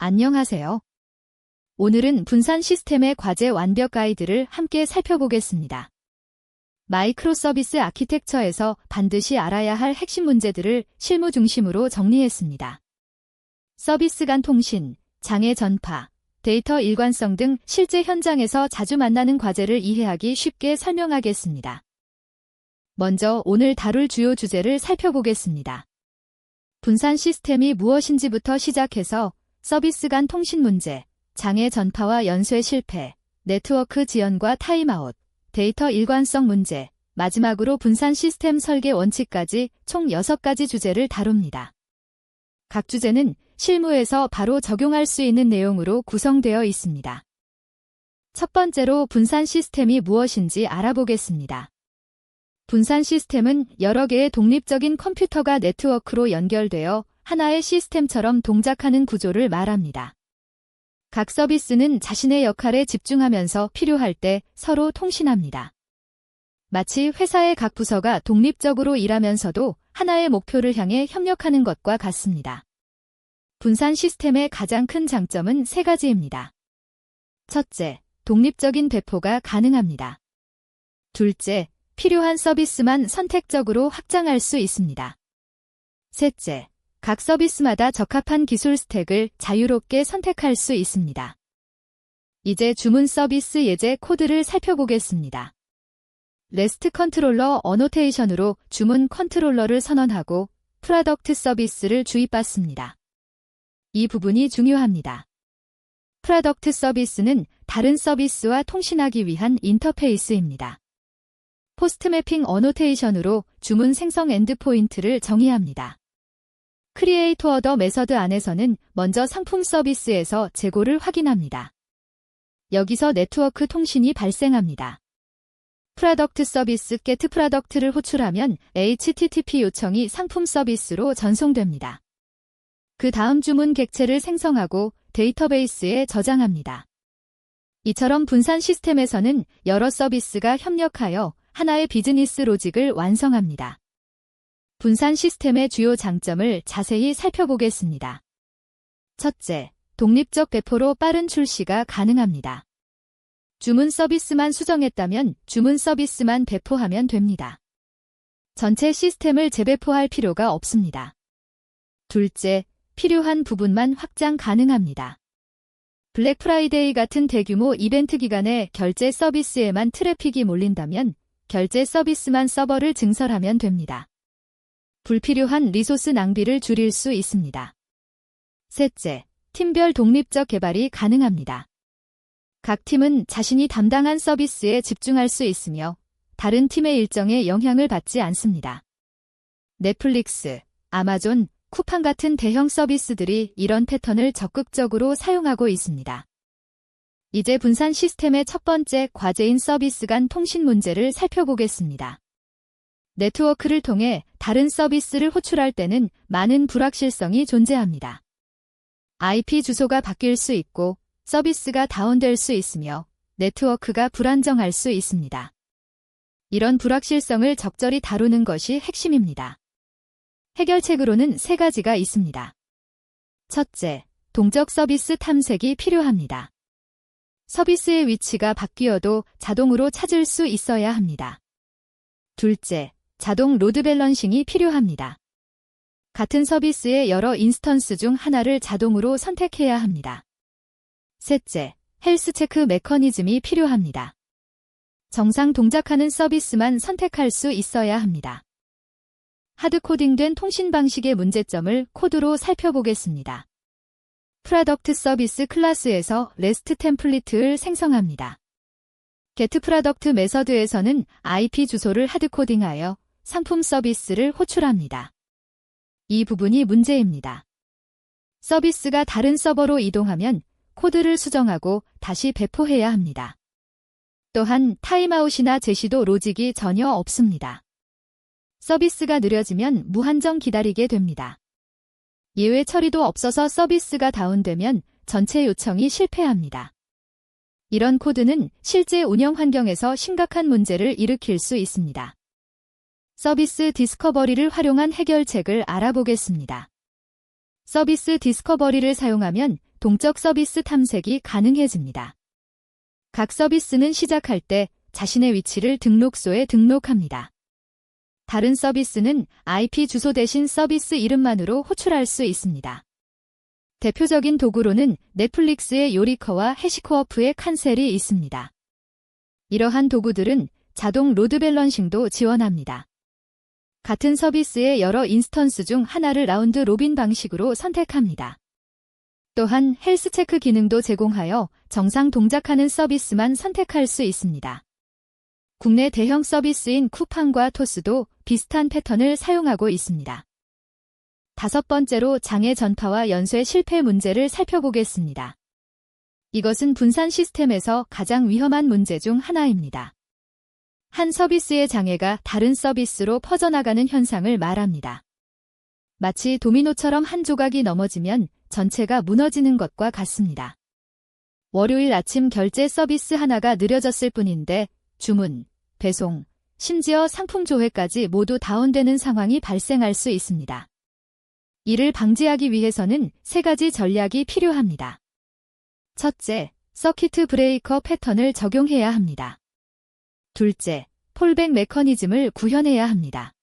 안녕하세요. 오늘은 분산 시스템의 과제 완벽 가이드를 함께 살펴보겠습니다. 마이크로 서비스 아키텍처에서 반드시 알아야 할 핵심 문제들을 실무 중심으로 정리했습니다. 서비스 간 통신, 장애 전파, 데이터 일관성 등 실제 현장에서 자주 만나는 과제를 이해하기 쉽게 설명하겠습니다. 먼저 오늘 다룰 주요 주제를 살펴보겠습니다. 분산 시스템이 무엇인지부터 시작해서 서비스 간 통신 문제, 장애 전파와 연쇄 실패, 네트워크 지연과 타임아웃, 데이터 일관성 문제, 마지막으로 분산 시스템 설계 원칙까지 총 6가지 주제를 다룹니다. 각 주제는 실무에서 바로 적용할 수 있는 내용으로 구성되어 있습니다. 첫 번째로 분산 시스템이 무엇인지 알아보겠습니다. 분산 시스템은 여러 개의 독립적인 컴퓨터가 네트워크로 연결되어 하나의 시스템처럼 동작하는 구조를 말합니다. 각 서비스는 자신의 역할에 집중하면서 필요할 때 서로 통신합니다. 마치 회사의 각 부서가 독립적으로 일하면서도 하나의 목표를 향해 협력하는 것과 같습니다. 분산 시스템의 가장 큰 장점은 세 가지입니다. 첫째, 독립적인 배포가 가능합니다. 둘째, 필요한 서비스만 선택적으로 확장할 수 있습니다. 셋째, 각 서비스마다 적합한 기술 스택을 자유롭게 선택할 수 있습니다. 이제 주문 서비스 예제 코드를 살펴보겠습니다. 레스트 컨트롤러 어노테이션으로 주문 컨트롤러를 선언하고 프라덕트 서비스를 주입받습니다. 이 부분이 중요합니다. 프라덕트 서비스는 다른 서비스와 통신하기 위한 인터페이스입니다. 포스트 매핑 어노테이션으로 주문 생성 엔드포인트를 정의합니다. 크리에이터 어더 메서드 안에서는 먼저 상품 서비스에서 재고를 확인합니다. 여기서 네트워크 통신이 발생합니다. 프라덕트 서비스 게트 프라덕트를 호출하면 HTTP 요청이 상품 서비스로 전송됩니다. 그 다음 주문 객체를 생성하고 데이터베이스에 저장합니다. 이처럼 분산 시스템에서는 여러 서비스가 협력하여 하나의 비즈니스 로직을 완성합니다. 분산 시스템의 주요 장점을 자세히 살펴보겠습니다. 첫째, 독립적 배포로 빠른 출시가 가능합니다. 주문 서비스만 수정했다면 주문 서비스만 배포하면 됩니다. 전체 시스템을 재배포할 필요가 없습니다. 둘째, 필요한 부분만 확장 가능합니다. 블랙 프라이데이 같은 대규모 이벤트 기간에 결제 서비스에만 트래픽이 몰린다면 결제 서비스만 서버를 증설하면 됩니다. 불필요한 리소스 낭비를 줄일 수 있습니다. 셋째, 팀별 독립적 개발이 가능합니다. 각 팀은 자신이 담당한 서비스에 집중할 수 있으며 다른 팀의 일정에 영향을 받지 않습니다. 넷플릭스, 아마존, 쿠팡 같은 대형 서비스들이 이런 패턴을 적극적으로 사용하고 있습니다. 이제 분산 시스템의 첫 번째 과제인 서비스 간 통신 문제를 살펴보겠습니다. 네트워크를 통해 다른 서비스를 호출할 때는 많은 불확실성이 존재합니다. IP 주소가 바뀔 수 있고 서비스가 다운될 수 있으며 네트워크가 불안정할 수 있습니다. 이런 불확실성을 적절히 다루는 것이 핵심입니다. 해결책으로는 세 가지가 있습니다. 첫째, 동적 서비스 탐색이 필요합니다. 서비스의 위치가 바뀌어도 자동으로 찾을 수 있어야 합니다. 둘째, 자동 로드 밸런싱이 필요합니다. 같은 서비스의 여러 인스턴스 중 하나를 자동으로 선택해야 합니다. 셋째, 헬스 체크 메커니즘이 필요합니다. 정상 동작하는 서비스만 선택할 수 있어야 합니다. 하드코딩된 통신 방식의 문제점을 코드로 살펴보겠습니다. 프라덕트 서비스 클래스에서 레스트 템플릿을 생성합니다. 게트 프라덕트 메서드에서는 IP 주소를 하드코딩하여 상품 서비스를 호출합니다. 이 부분이 문제입니다. 서비스가 다른 서버로 이동하면 코드를 수정하고 다시 배포해야 합니다. 또한 타임아웃이나 제시도 로직이 전혀 없습니다. 서비스가 느려지면 무한정 기다리게 됩니다. 예외 처리도 없어서 서비스가 다운되면 전체 요청이 실패합니다. 이런 코드는 실제 운영 환경에서 심각한 문제를 일으킬 수 있습니다. 서비스 디스커버리를 활용한 해결책을 알아보겠습니다. 서비스 디스커버리를 사용하면 동적 서비스 탐색이 가능해집니다. 각 서비스는 시작할 때 자신의 위치를 등록소에 등록합니다. 다른 서비스는 IP 주소 대신 서비스 이름만으로 호출할 수 있습니다. 대표적인 도구로는 넷플릭스의 요리커와 해시코어프의 칸셀이 있습니다. 이러한 도구들은 자동 로드 밸런싱도 지원합니다. 같은 서비스의 여러 인스턴스 중 하나를 라운드 로빈 방식으로 선택합니다. 또한 헬스 체크 기능도 제공하여 정상 동작하는 서비스만 선택할 수 있습니다. 국내 대형 서비스인 쿠팡과 토스도 비슷한 패턴을 사용하고 있습니다. 다섯 번째로 장애 전파와 연쇄 실패 문제를 살펴보겠습니다. 이것은 분산 시스템에서 가장 위험한 문제 중 하나입니다. 한 서비스의 장애가 다른 서비스로 퍼져나가는 현상을 말합니다. 마치 도미노처럼 한 조각이 넘어지면 전체가 무너지는 것과 같습니다. 월요일 아침 결제 서비스 하나가 느려졌을 뿐인데 주문, 배송, 심지어 상품 조회까지 모두 다운되는 상황이 발생할 수 있습니다. 이를 방지하기 위해서는 세 가지 전략이 필요합니다. 첫째, 서키트 브레이커 패턴을 적용해야 합니다. 둘째, 폴백 메커니즘을 구현해야 합니다.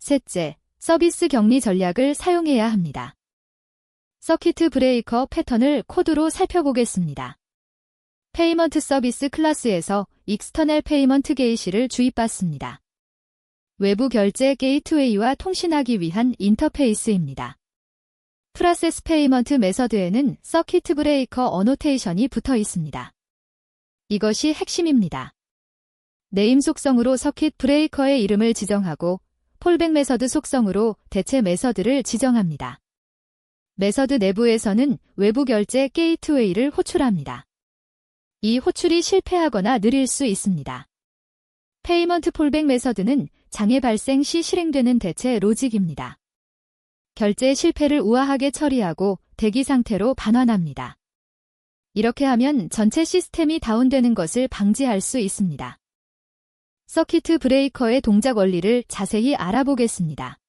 셋째, 서비스 격리 전략을 사용해야 합니다. 서키트 브레이커 패턴을 코드로 살펴보겠습니다. 페이먼트 서비스 클래스에서 익스터널 페이먼트 게이시를 주입받습니다. 외부 결제 게이트웨이와 통신하기 위한 인터페이스입니다. 프라세스 페이먼트 메서드에는 서키트 브레이커 어노테이션이 붙어 있습니다. 이것이 핵심입니다. 네임 속성으로 서킷 브레이커의 이름을 지정하고 폴백 메서드 속성으로 대체 메서드를 지정합니다. 메서드 내부에서는 외부 결제 게이트웨이를 호출합니다. 이 호출이 실패하거나 느릴 수 있습니다. 페이먼트 폴백 메서드는 장애 발생 시 실행되는 대체 로직입니다. 결제 실패를 우아하게 처리하고 대기 상태로 반환합니다. 이렇게 하면 전체 시스템이 다운되는 것을 방지할 수 있습니다. 서키트 브레이커의 동작 원리를 자세히 알아보겠습니다.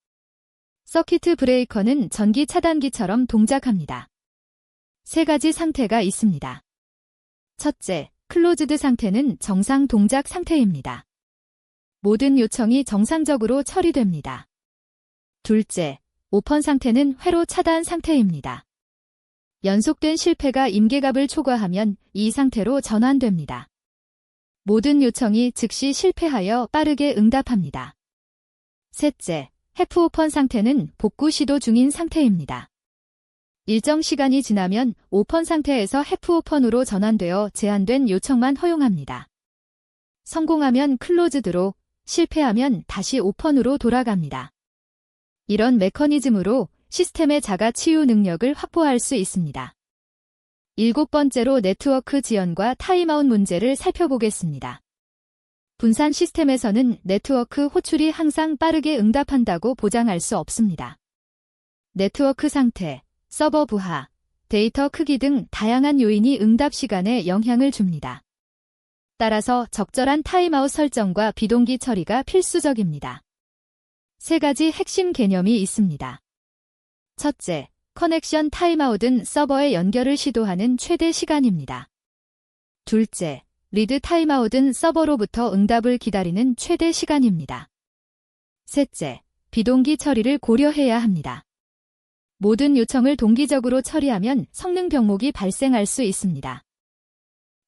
서키트 브레이커는 전기 차단기처럼 동작합니다. 세 가지 상태가 있습니다. 첫째, 클로즈드 상태는 정상 동작 상태입니다. 모든 요청이 정상적으로 처리됩니다. 둘째, 오펀 상태는 회로 차단 상태입니다. 연속된 실패가 임계값을 초과하면 이 상태로 전환됩니다. 모든 요청이 즉시 실패하여 빠르게 응답합니다. 셋째, 해프 오펀 상태는 복구 시도 중인 상태입니다. 일정 시간이 지나면 오펀 상태에서 해프 오펀으로 전환되어 제한된 요청만 허용합니다. 성공하면 클로즈드로, 실패하면 다시 오펀으로 돌아갑니다. 이런 메커니즘으로 시스템의 자가 치유 능력을 확보할 수 있습니다. 일곱 번째로 네트워크 지연과 타임아웃 문제를 살펴보겠습니다. 분산 시스템에서는 네트워크 호출이 항상 빠르게 응답한다고 보장할 수 없습니다. 네트워크 상태, 서버 부하, 데이터 크기 등 다양한 요인이 응답 시간에 영향을 줍니다. 따라서 적절한 타임아웃 설정과 비동기 처리가 필수적입니다. 세 가지 핵심 개념이 있습니다. 첫째, 커넥션 타임아웃은 서버의 연결을 시도하는 최대 시간입니다. 둘째, 리드 타임아웃은 서버로부터 응답을 기다리는 최대 시간입니다. 셋째, 비동기 처리를 고려해야 합니다. 모든 요청을 동기적으로 처리하면 성능 병목이 발생할 수 있습니다.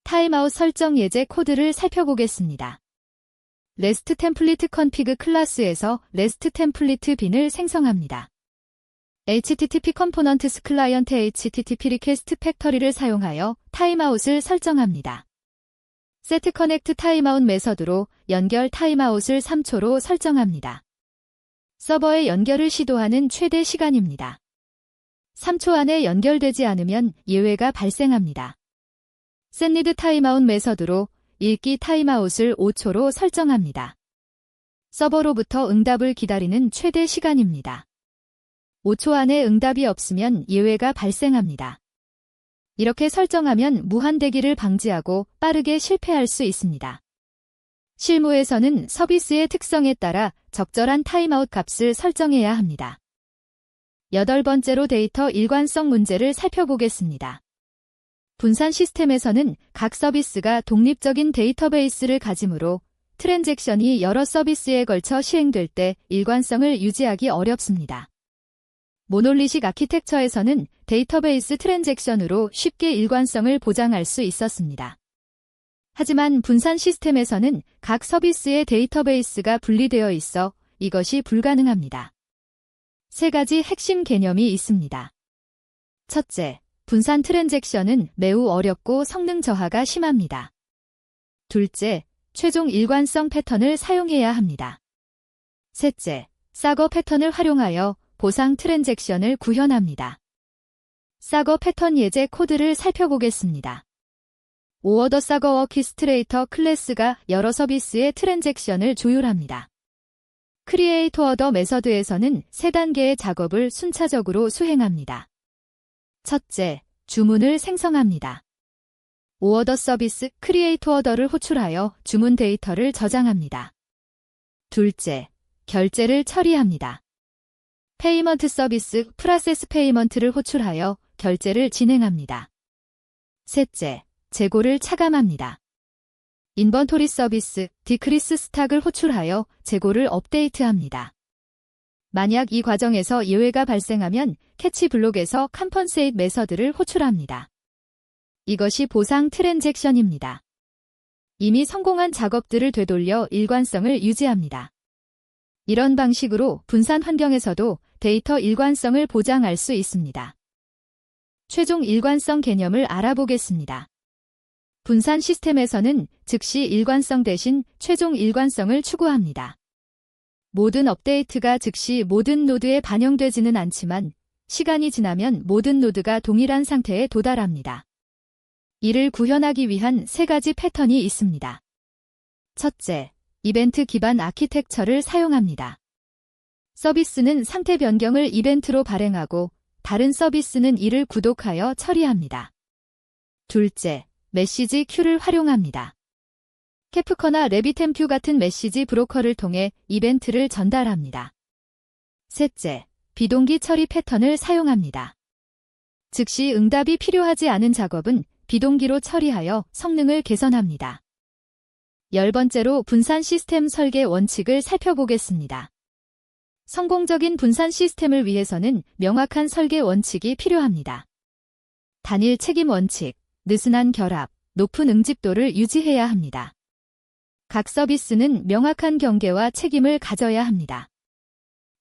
타임아웃 설정 예제 코드를 살펴보겠습니다. 레스트 템플릿 컨피그 클래스에서 레스트 템플릿 빈을 생성합니다. HTTP 컴포넌트스 클라이언트 HTTP 리퀘스트 팩터리를 사용하여 타임아웃을 설정합니다. 세트 커넥트 타임아웃 메서드로 연결 타임아웃을 3초로 설정합니다. 서버에 연결을 시도하는 최대 시간입니다. 3초 안에 연결되지 않으면 예외가 발생합니다. 샌리드 타임아웃 메서드로 읽기 타임아웃을 5초로 설정합니다. 서버로부터 응답을 기다리는 최대 시간입니다. 5초 안에 응답이 없으면 예외가 발생합니다. 이렇게 설정하면 무한 대기를 방지하고 빠르게 실패할 수 있습니다. 실무에서는 서비스의 특성에 따라 적절한 타임아웃 값을 설정해야 합니다. 여덟 번째로 데이터 일관성 문제를 살펴보겠습니다. 분산 시스템에서는 각 서비스가 독립적인 데이터베이스를 가지므로 트랜잭션이 여러 서비스에 걸쳐 시행될 때 일관성을 유지하기 어렵습니다. 모놀리식 아키텍처에서는 데이터베이스 트랜잭션으로 쉽게 일관성을 보장할 수 있었습니다. 하지만 분산 시스템에서는 각 서비스의 데이터베이스가 분리되어 있어 이것이 불가능합니다. 세 가지 핵심 개념이 있습니다. 첫째, 분산 트랜잭션은 매우 어렵고 성능 저하가 심합니다. 둘째, 최종 일관성 패턴을 사용해야 합니다. 셋째, 사거 패턴을 활용하여 보상 트랜잭션을 구현합니다. 사거 패턴 예제 코드를 살펴보겠습니다. 오어더 사거 워키스트레이터 클래스가 여러 서비스의 트랜잭션을 조율합니다. 크리에이터 어더 메서드에서는 세 단계의 작업을 순차적으로 수행합니다. 첫째, 주문을 생성합니다. 오어더 서비스 크리에이터 어더를 호출하여 주문 데이터를 저장합니다. 둘째, 결제를 처리합니다. 페이먼트 서비스 프라세스 페이먼트를 호출하여 결제를 진행합니다. 셋째, 재고를 차감합니다. 인번토리 서비스 디크리스 스탁을 호출하여 재고를 업데이트합니다. 만약 이 과정에서 예외가 발생하면 캐치 블록에서 컴펀세이트 메서드를 호출합니다. 이것이 보상 트랜잭션입니다. 이미 성공한 작업들을 되돌려 일관성을 유지합니다. 이런 방식으로 분산 환경에서도 데이터 일관성을 보장할 수 있습니다. 최종 일관성 개념을 알아보겠습니다. 분산 시스템에서는 즉시 일관성 대신 최종 일관성을 추구합니다. 모든 업데이트가 즉시 모든 노드에 반영되지는 않지만 시간이 지나면 모든 노드가 동일한 상태에 도달합니다. 이를 구현하기 위한 세 가지 패턴이 있습니다. 첫째, 이벤트 기반 아키텍처를 사용합니다. 서비스는 상태 변경을 이벤트로 발행하고 다른 서비스는 이를 구독하여 처리합니다. 둘째, 메시지 큐를 활용합니다. 캐프커나 레비템큐 같은 메시지 브로커를 통해 이벤트를 전달합니다. 셋째, 비동기 처리 패턴을 사용합니다. 즉시 응답이 필요하지 않은 작업은 비동기로 처리하여 성능을 개선합니다. 열 번째로 분산 시스템 설계 원칙을 살펴보겠습니다. 성공적인 분산 시스템을 위해서는 명확한 설계 원칙이 필요합니다. 단일 책임 원칙, 느슨한 결합, 높은 응집도를 유지해야 합니다. 각 서비스는 명확한 경계와 책임을 가져야 합니다.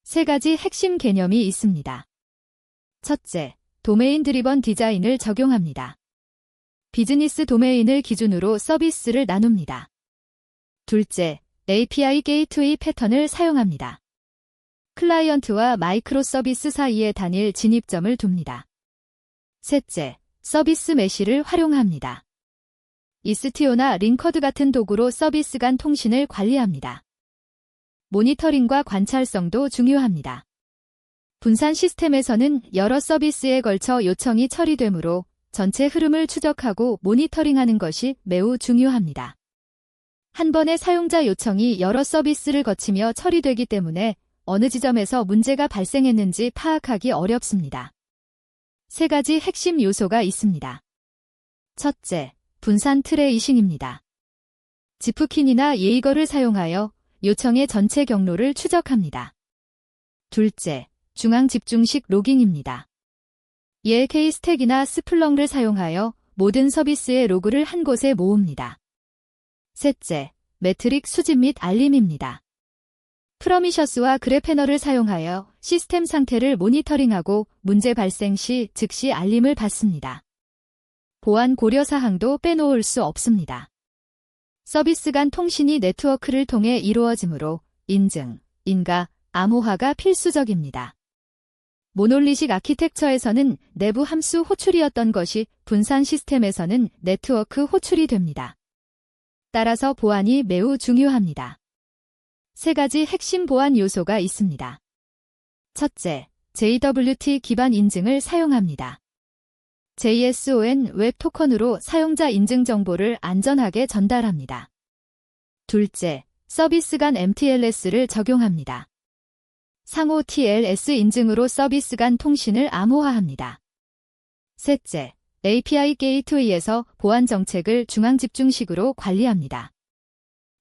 세 가지 핵심 개념이 있습니다. 첫째, 도메인 드리번 디자인을 적용합니다. 비즈니스 도메인을 기준으로 서비스를 나눕니다. 둘째, API 게이트웨이 패턴을 사용합니다. 클라이언트와 마이크로 서비스 사이의 단일 진입점을 둡니다. 셋째, 서비스 메시를 활용합니다. 이스티오나 링커드 같은 도구로 서비스 간 통신을 관리합니다. 모니터링과 관찰성도 중요합니다. 분산 시스템에서는 여러 서비스에 걸쳐 요청이 처리되므로 전체 흐름을 추적하고 모니터링하는 것이 매우 중요합니다. 한 번의 사용자 요청이 여러 서비스를 거치며 처리되기 때문에 어느 지점에서 문제가 발생했는지 파악하기 어렵습니다. 세 가지 핵심 요소가 있습니다. 첫째, 분산 트레이싱입니다. 지프킨이나 예이거를 사용하여 요청의 전체 경로를 추적합니다. 둘째, 중앙 집중식 로깅입니다. ELK 스택이나 스플렁를 사용하여 모든 서비스의 로그를 한 곳에 모읍니다. 셋째, 매트릭 수집 및 알림입니다. 프로미셔스와 그래패널을 사용하여 시스템 상태를 모니터링하고 문제 발생 시 즉시 알림을 받습니다. 보안 고려 사항도 빼놓을 수 없습니다. 서비스 간 통신이 네트워크를 통해 이루어지므로 인증, 인가, 암호화가 필수적입니다. 모놀리식 아키텍처에서는 내부 함수 호출이었던 것이 분산 시스템에서는 네트워크 호출이 됩니다. 따라서 보안이 매우 중요합니다. 세 가지 핵심 보안 요소가 있습니다. 첫째, JWT 기반 인증을 사용합니다. JSON 웹 토큰으로 사용자 인증 정보를 안전하게 전달합니다. 둘째, 서비스 간 MTLS를 적용합니다. 상호 TLS 인증으로 서비스 간 통신을 암호화합니다. 셋째, API 게이트웨이에서 보안 정책을 중앙 집중식으로 관리합니다.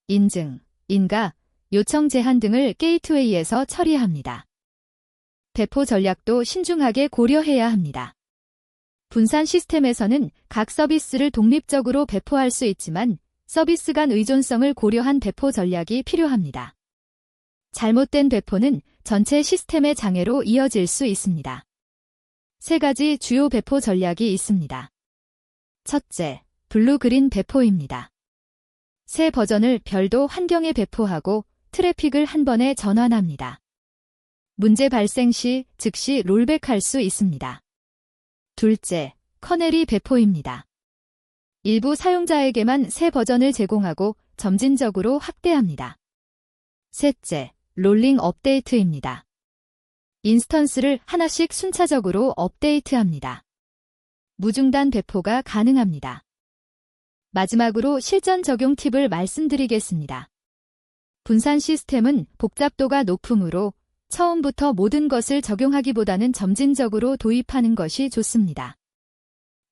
인증, 인가, 요청 제한 등을 게이트웨이에서 처리합니다. 배포 전략도 신중하게 고려해야 합니다. 분산 시스템에서는 각 서비스를 독립적으로 배포할 수 있지만 서비스 간 의존성을 고려한 배포 전략이 필요합니다. 잘못된 배포는 전체 시스템의 장애로 이어질 수 있습니다. 세 가지 주요 배포 전략이 있습니다. 첫째, 블루 그린 배포입니다. 새 버전을 별도 환경에 배포하고 트래픽을 한 번에 전환합니다. 문제 발생 시 즉시 롤백할 수 있습니다. 둘째, 커넬이 배포입니다. 일부 사용자에게만 새 버전을 제공하고 점진적으로 확대합니다. 셋째, 롤링 업데이트입니다. 인스턴스를 하나씩 순차적으로 업데이트합니다. 무중단 배포가 가능합니다. 마지막으로 실전 적용 팁을 말씀드리겠습니다. 분산 시스템은 복잡도가 높으므로 처음부터 모든 것을 적용하기보다는 점진적으로 도입하는 것이 좋습니다.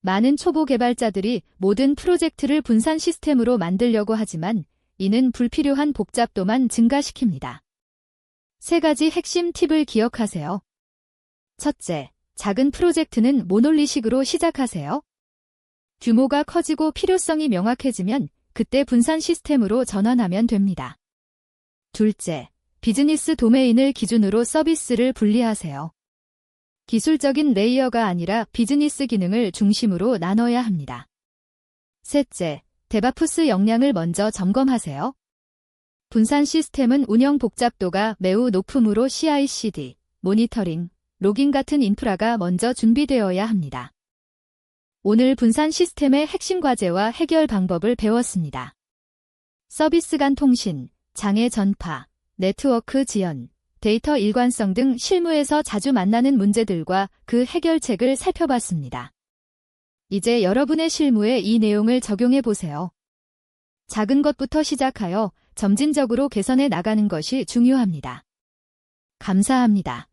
많은 초보 개발자들이 모든 프로젝트를 분산 시스템으로 만들려고 하지만 이는 불필요한 복잡도만 증가시킵니다. 세 가지 핵심 팁을 기억하세요. 첫째, 작은 프로젝트는 모놀리식으로 시작하세요. 규모가 커지고 필요성이 명확해지면 그때 분산 시스템으로 전환하면 됩니다. 둘째, 비즈니스 도메인을 기준으로 서비스를 분리하세요. 기술적인 레이어가 아니라 비즈니스 기능을 중심으로 나눠야 합니다. 셋째, 데바푸스 역량을 먼저 점검하세요. 분산 시스템은 운영 복잡도가 매우 높으므로 CI/CD, 모니터링, 로깅 같은 인프라가 먼저 준비되어야 합니다. 오늘 분산 시스템의 핵심 과제와 해결 방법을 배웠습니다. 서비스 간 통신, 장애 전파, 네트워크 지연, 데이터 일관성 등 실무에서 자주 만나는 문제들과 그 해결책을 살펴봤습니다. 이제 여러분의 실무에 이 내용을 적용해 보세요. 작은 것부터 시작하여 점진적으로 개선해 나가는 것이 중요합니다. 감사합니다.